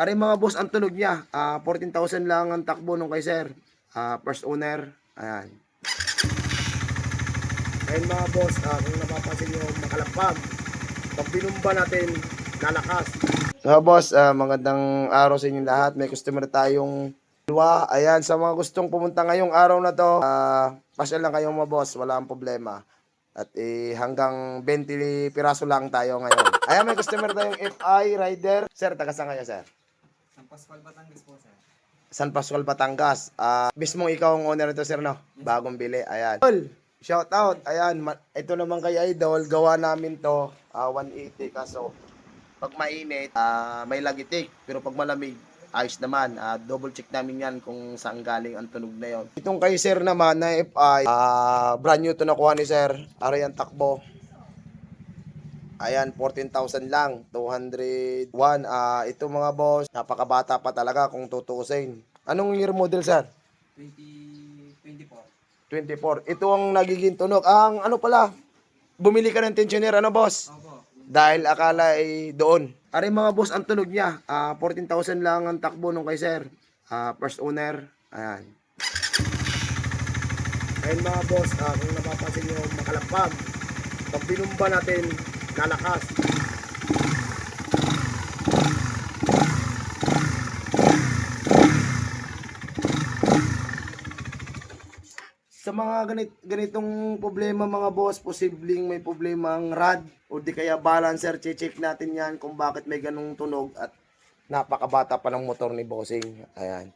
Ari mga boss, ang tunog niya. Ah, 14,000 lang ang takbo nung kay sir. Ah, first owner. Ayan. Ayun mga boss, ah, kung napapansin nyo, makalapag. Pag binumba natin, lalakas. So boss, ah, magandang araw sa inyo lahat. May customer tayong dua. Ayan, sa mga gustong pumunta ngayong araw na to, ah, pasyal lang kayong mga boss, wala ang problema. At eh, hanggang 20 piraso lang tayo ngayon. Ayan, may customer tayong FI Rider. Sir, taga saan kayo, sir? Ang Pascual Batangas po, sir. San Pascual, Batangas. Ah, mismong ikaw ang owner nito, sir, no? Bagong bili. Ayan. Idol, shout out. Ayan, ito naman kay Idol. Gawa namin to, ah, 180. Kaso, pag mainit, ah, may lagitik. Pero pag malamig, ayos naman. Ah, double check namin yan kung saan galing ang tunog na yon. Itong kay sir naman na FI, ah, brand new to nakuha ni sir. Arayan takbo. Ayan, 14,000 lang. 201. Ah, ito mga boss, napakabata pa talaga kung tutuusin. Anong year model, sir? 2024. 24. Ito ang nagiging tunog. Ang ano pala, bumili ka ng tensioner, ano boss? Opo. Dahil akala ay doon. Ari mga boss, ang tunog niya. Ah, 14,000 lang ang takbo nung kay sir. Ah, first owner. Ayan. Ayun mga boss, ah, kung napapansin nyo, makalapag. Pag binumba natin, lalakas. Sa mga ganit, ganitong problema mga boss, posibleng may problema ang rad o di kaya balancer, check natin yan kung bakit may ganung tunog at napakabata pa ng motor ni Bossing. Ayan.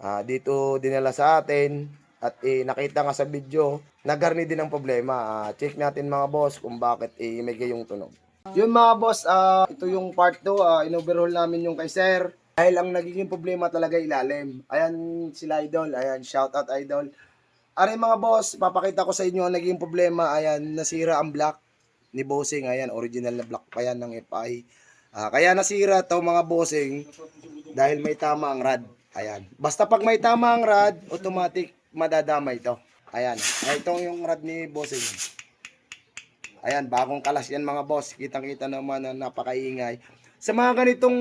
Ah, dito dinala sa atin at eh, nakita nga sa video, nagarni din ang problema. Ah, check natin mga boss kung bakit eh, may gayong tunog. Yun mga boss, ah, ito yung part 2, uh, inoverhaul namin yung kay sir. Dahil ang nagiging problema talaga ilalim. Ayan sila idol, ayan shout out idol. Are mga boss, papakita ko sa inyo ang naging problema. Ayan, nasira ang block ni Bossing. Ayan, original na block pa yan ng FI. Ah, kaya nasira to mga Bossing dahil may tama ang rad. Ayan. Basta pag may tama ang rad, automatic madadamay to. Ayan. Ay, ito yung rad ni Bossing. Ayan, bagong kalas yan mga boss. Kitang-kita naman na napakaingay. Sa mga ganitong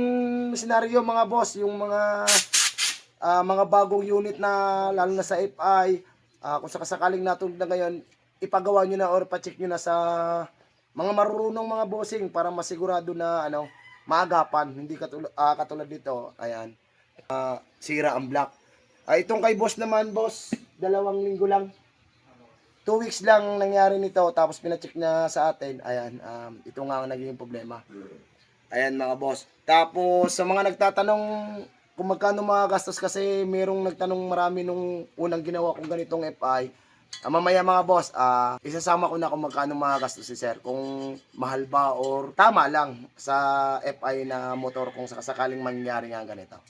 senaryo mga boss, yung mga ah, mga bagong unit na lalo na sa FI, ah, kung sakasakaling natunog na ngayon, ipagawa nyo na or pacheck nyo na sa mga marurunong mga bossing para masigurado na ano, maagapan. Hindi katulad, ah, katulad dito. Ayan. Ah, sira ang block. Ah, itong kay boss naman, boss, dalawang linggo lang. Two weeks lang nangyari nito, tapos pinacheck na sa atin. Ayan, um, ito nga ang naging problema. Ayan mga boss. Tapos sa mga nagtatanong kung magkano mga gastos kasi merong nagtanong marami nung unang ginawa kong ganitong FI. Ah, mamaya mga boss, ah, isasama ko na kung magkano mga gastos si sir. Kung mahal ba or tama lang sa FI na motor kung sakasakaling mangyari nga ganito.